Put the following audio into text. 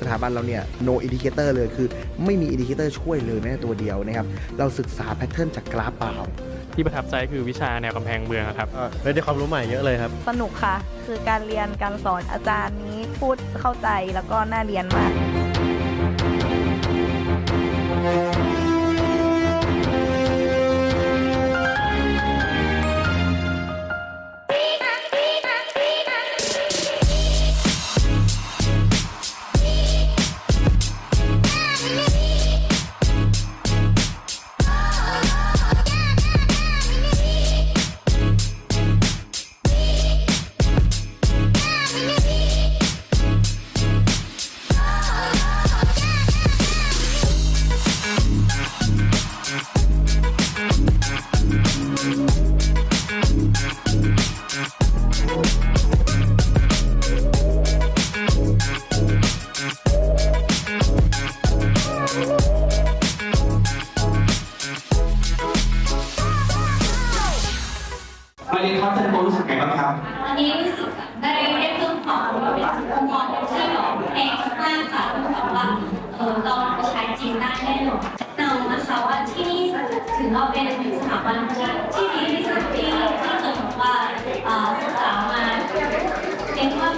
สถาบันเราเนี่ย no indicator เลยคือ ไม่มี indicator ช่วยเลยแม้แต่ตัวเดียวนะครับ เราศึกษาแพทเทิร์นจากกราฟเปล่า ที่ประทับใจคือวิชาแนวกำแพงเมืองอะครับก็เลยได้ความรู้ใหม่เยอะเลยครับ สนุกค่ะ คือการเรียนการสอนอาจารย์นี้พูดเข้าใจแล้วก็น่าเรียนมาก มาเรียนคอร์สเทนโปรู้สึกไงบ้างครับ วันนี้รู้สึกได้ได้เพิ่มความรู้เป็นองค์กรที่แบบแพงมากค่ะต้องแบบว่าเออเราใช้จริงได้แน่นอนเน่นอนนะคะว่าที่นี่ถือว่าเป็นสถาบันที่ที่ดีที่สุดที่ที่เคยบอกว่าเออศึกษามาเรียกว่าคือเป็น